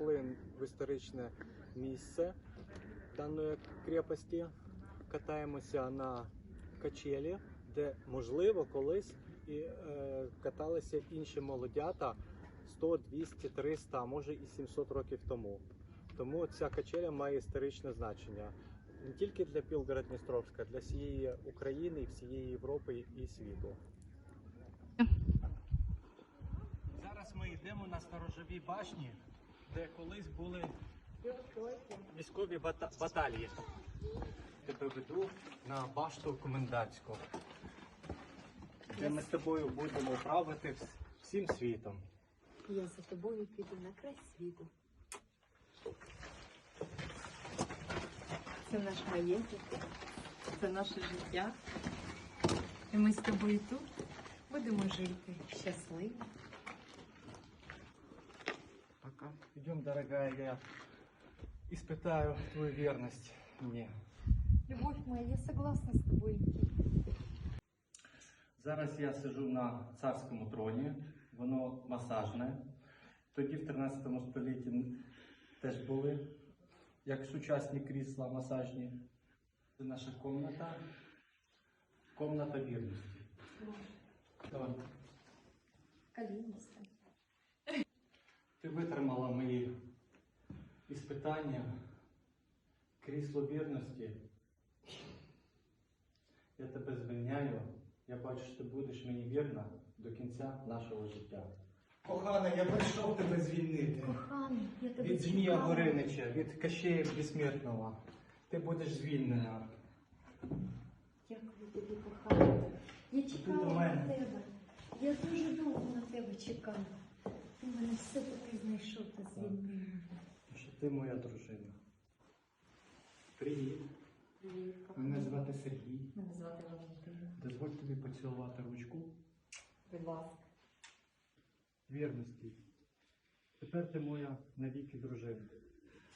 прийшли в історичне місце даної крепості. Катаємося на качелі, де можливо колись і е, каталися інші молодята 100, 200, 300, а може і 700 років тому. Тому ця качеля має історичне значення не тільки для Білгород-Дністровська, для всієї України, всієї Європи і світу. Зараз ми йдемо на сторожовій башні, де колись були військові бата- баталії. Тебе веду на башту комендантську, де ми з тобою будемо правити всім світом. Я за тобою піду на край світу. Це наш маєток, це наше життя. І ми з тобою тут будемо жити щасливо. Пока. Идем, дорогая, я испытаю твою верность мне. Любов моя, я согласна з тобою йти. Зараз я сиджу на царському троні, воно масажне. Тоді в 13 столітті теж були як сучасні крісла масажні. Це наша комната. Комната вірності. Давай. Іспитання, крісло вірності. Я тебе звільняю. Я бачу, що ти будеш мені вірна до кінця нашого життя. Кохана, я прийшов тебе звільнити. Коханий, я тебе Від Змія чекала. Горинича, від Кащея Безсмертного. Ти будеш звільнена. Дякую тобі, коханий. Я до чекала на тебе. Я дуже довго на тебе чекала. Ти мене все-таки знайшов та звільнив. Ти моя дружина. Привіт. Привіт, Мене звати Сергій. Мене звати Валентина. Дозволь тобі поцілувати ручку. Будь ласка. Вірності. Тепер ти моя навіки дружина.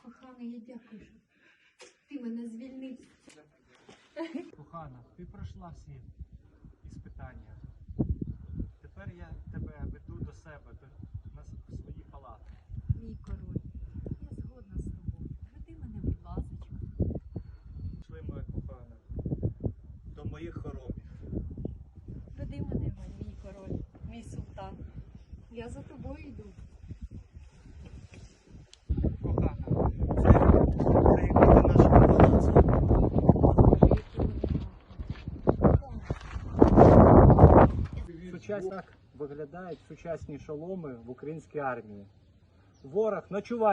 Коханий, я дякую, що ти мене звільнив. Кохана, ти пройшла всі іспитання. Тепер я тебе веду до себе, до, на с- в свої палати. Мій король, я згодна з тобою. Веди мене, будь ласочка. Пішли, моя кохана, до моїх хоромів. Веди мене, мій король, мій султан. Я за тобою йду. Кохана, це, це виглядають сучасні шоломи в українській армії. Ворог, ночувай!